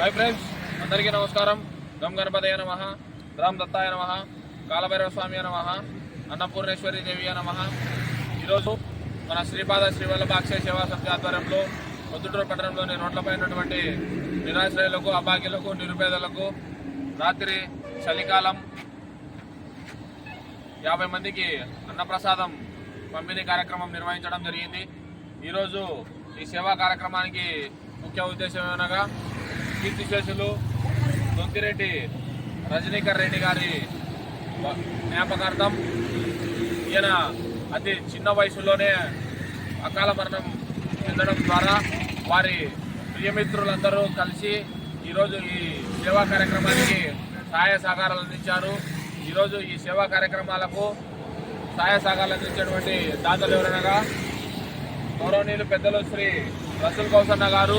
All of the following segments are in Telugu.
హాయ్ ఫ్రెండ్స్ అందరికీ నమస్కారం. గం గణపతయ నమ రామ్ దత్తాయ నమ కాలభైరవ స్వామి నమ అన్నపూర్ణేశ్వరి దేవి నమ. ఈరోజు మన శ్రీపాద శ్రీవల్లభ అక్షయ సేవా సమితి ఆధ్వర్యంలో పొద్దుటూరు పట్టణంలోని రోడ్లపై ఉన్నటువంటి నిరాశ్రయులకు అభాగ్యులకు నిరుపేదలకు రాత్రి చలికాలం యాభై మందికి అన్నప్రసాదం పంపిణీ కార్యక్రమం నిర్వహించడం జరిగింది. ఈరోజు ఈ సేవా కార్యక్రమానికి ముఖ్య ఉద్దేశం ఏమనగా కీర్తిశేషులు దొంతిరెడ్డి రజనీకర్ రెడ్డి గారి జ్ఞాపకార్థం ఈయన అతి చిన్న వయసులోనే అకాల మరణం చెందడం ద్వారా వారి ప్రియమిత్రులందరూ కలిసి ఈరోజు ఈ సేవా కార్యక్రమానికి సహాయ సహకారాలు అందించారు. ఈరోజు ఈ సేవా కార్యక్రమాలకు సహాయ సహకారాలు అందించినటువంటి దాతలు ఎవరనగా గౌరవనీయులు పెద్దలు శ్రీ రసూల్ కౌసన్న గారు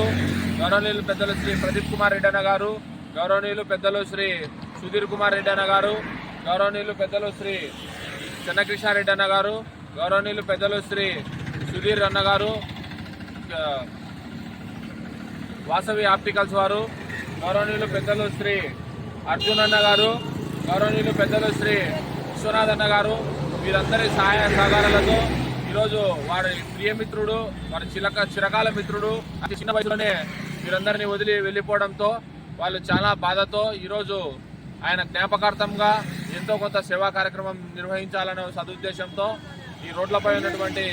గౌరవనీయులు పెద్దలు శ్రీ ప్రదీప్ కుమార్ రెడ్డి అన్న గారు గౌరవనీయులు పెద్దలు శ్రీ సుధీర్ కుమార్ రెడ్డి అన్న గారు గౌరవనీయులు పెద్దలు శ్రీ చెన్నకృష్ణారెడ్డి అన్న గారు గౌరవనీయులు పెద్దలు శ్రీ సుధీర్ అన్న గారు వాసవి ఆప్టికల్స్ వారు గౌరవనీయులు పెద్దలు శ్రీ అర్జున్ అన్న గారు గౌరవనీయులు పెద్దలు శ్రీ విశ్వనాథ్ అన్న గారు వీరందరి సహాయ సహకారాలతో ఈరోజు వారి ప్రియమిత్రుడు వారి చిలక చిరకాల మిత్రుడు. అతి చిన్న వయసులోనే వీరందరినీ వదిలి వెళ్ళిపోవడంతో వాళ్ళు చాలా బాధతో ఈరోజు ఆయన జ్ఞాపకార్థంగా ఎంతో కొంత సేవా కార్యక్రమం నిర్వహించాలనే సదుద్దేశంతో ఈ రోడ్లపై ఉన్నటువంటి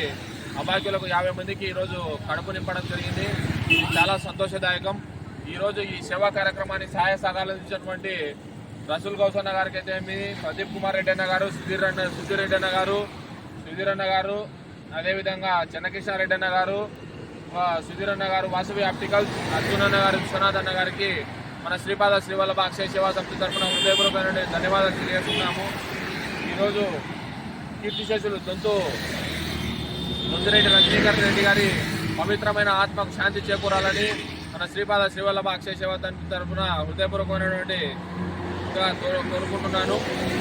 అభాగ్యులకు యాభై మందికి ఈరోజు కడుపు నింపడం జరిగింది. ఇది చాలా సంతోషదాయకం. ఈరోజు ఈ సేవా కార్యక్రమాన్ని సహాయ సహకారాలు ఇచ్చినటువంటి రసూల్ గౌసన్న గారికి అయితే ఏమి ప్రదీప్ కుమార్ రెడ్డి అన్న గారు సుధీర్ అన్న సుధీర్ రెడ్డి అన్న గారు సుధీర్ అన్న గారు అదేవిధంగా చెన్నకిషార్ రెడ్డి అన్న గారు సుధీర్ అన్న గారు వాసవి ఆప్టికల్స్ అర్జున్ అన్న గారు విశ్వనాథ్ అన్న గారికి మన శ్రీపాద శ్రీవల్లభ అక్షయ సేవా సంస్థ తరఫున హృదయపూర్వకమైన ధన్యవాదాలు తెలియజేస్తున్నాము. ఈరోజు కీర్తిశేషులు దొంతు దొంతిరెడ్డి రజనీకాంత్ రెడ్డి గారి పవిత్రమైన ఆత్మకు శాంతి చేకూరాలని మన శ్రీపాద శ్రీవల్లభ అక్షయ సేవా సమితి తరఫున హృదయపూర్వకమైనటువంటి కోరుకుంటున్నాను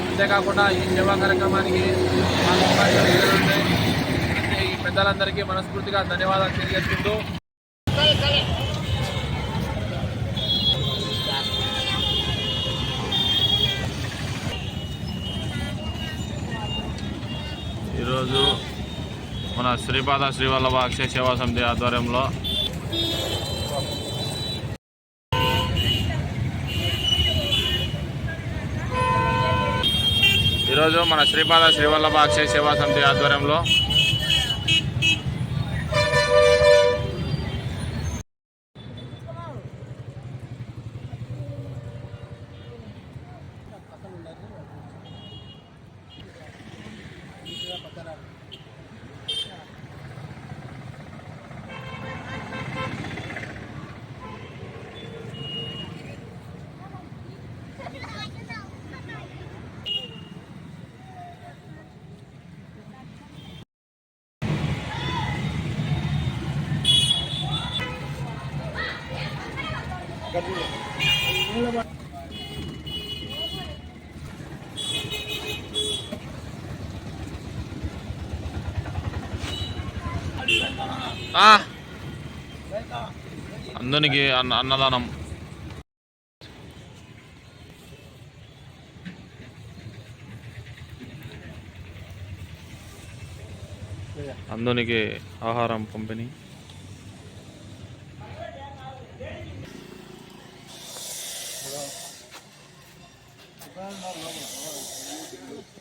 అంతేకాకుండా ఈ సేవా కార్యక్రమానికి నాకు అవకాశం ఇచ్చినటువంటి అంటే ఈ పెద్దలందరికీ మనస్ఫూర్తిగా ధన్యవాదాలు తెలియజేసుకుంటూ. ఈరోజు మన శ్రీపాద శ్రీవల్లభ అక్షయ సేవా సమితి ఆధ్వర్యంలో ఈరోజు మన శ్రీపాద శ్రీవల్లభ అక్షయ సేవా సమితి ఆధ్వర్యంలో అందరికి అన్న అన్నదానం. అందరికి ఆహారం పంపిణీ.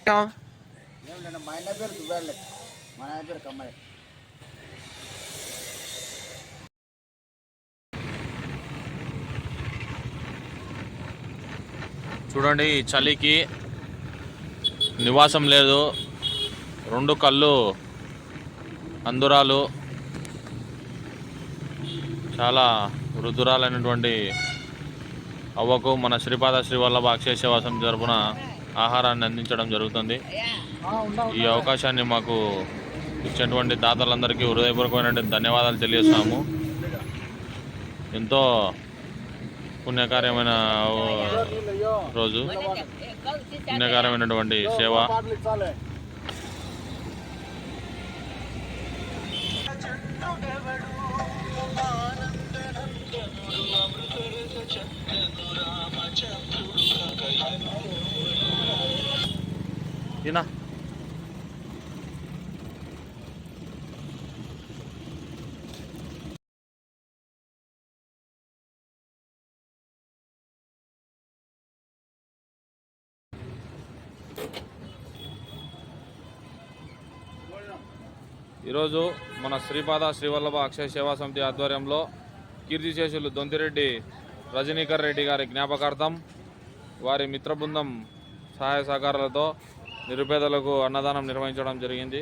ఏం మా ఆయన పేరు మా ఆయన పేరు కమ్మాయి చూడండి ఈ చలికి నివాసం లేదు. రెండు కళ్ళు అందురాలు చాలా వృద్ధురాలైనటువంటి అవ్వకు మన శ్రీపాద శ్రీవల్లభ అక్షయ శివాసం జరుపున ఆహారాన్ని అందించడం జరుగుతుంది. ఈ అవకాశాన్ని మాకు ఇచ్చినటువంటి దాతలందరికీ హృదయపూర్వకమైనటువంటి ధన్యవాదాలు తెలియజేస్తాము. ఎంతో పుణ్యకార్యమైన రోజు పుణ్యకార్యమైనటువంటి సేవ. చాలే చెట్టుగవడు తినా ఈరోజు మన శ్రీపాద శ్రీవల్లభ అక్షయ సేవా సమితి ఆధ్వర్యంలో కీర్తిశేషులు దొంతిరెడ్డి రజనీకర్ రెడ్డి గారి జ్ఞాపకార్థం వారి మిత్ర బృందం సహాయ సహకారాలతో నిరుపేదలకు అన్నదానం నిర్వహించడం జరిగింది.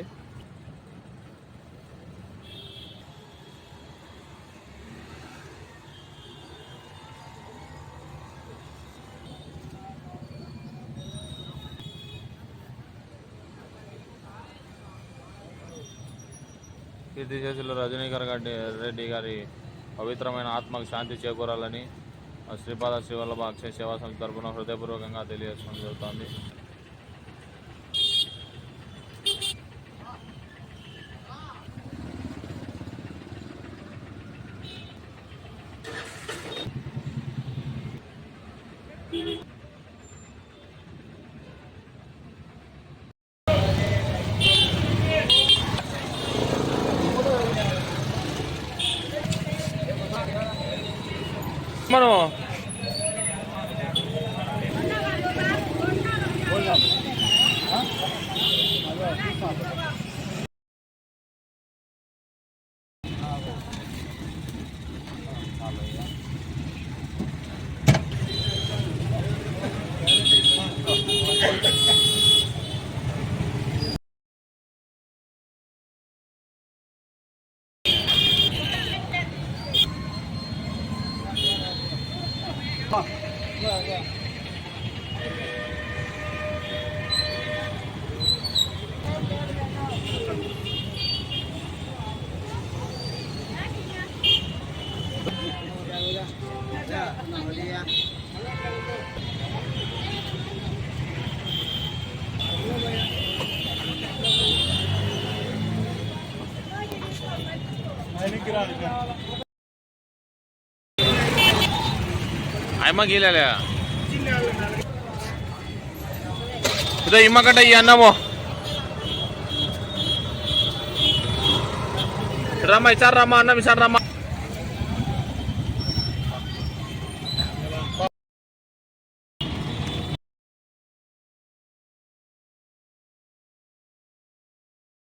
కీర్తిశేషులు రజనీకర్ గారి రెడ్డి గారి పవిత్రమైన ఆత్మకు శాంతి చేకూరాలని శ్రీపాద శ్రీవల్లభ అక్షయ సేవా సంస్థ తరఫున హృదయపూర్వకంగా తెలియజేసుకోవడం జరుగుతోంది. మనం అమ్మ గీలే ఇదో ఇమ్మకట ఈ అన్నమో రమ్మ ఇచ్చారు రమ్మ అన్నం ఇచ్చారు రమ్మ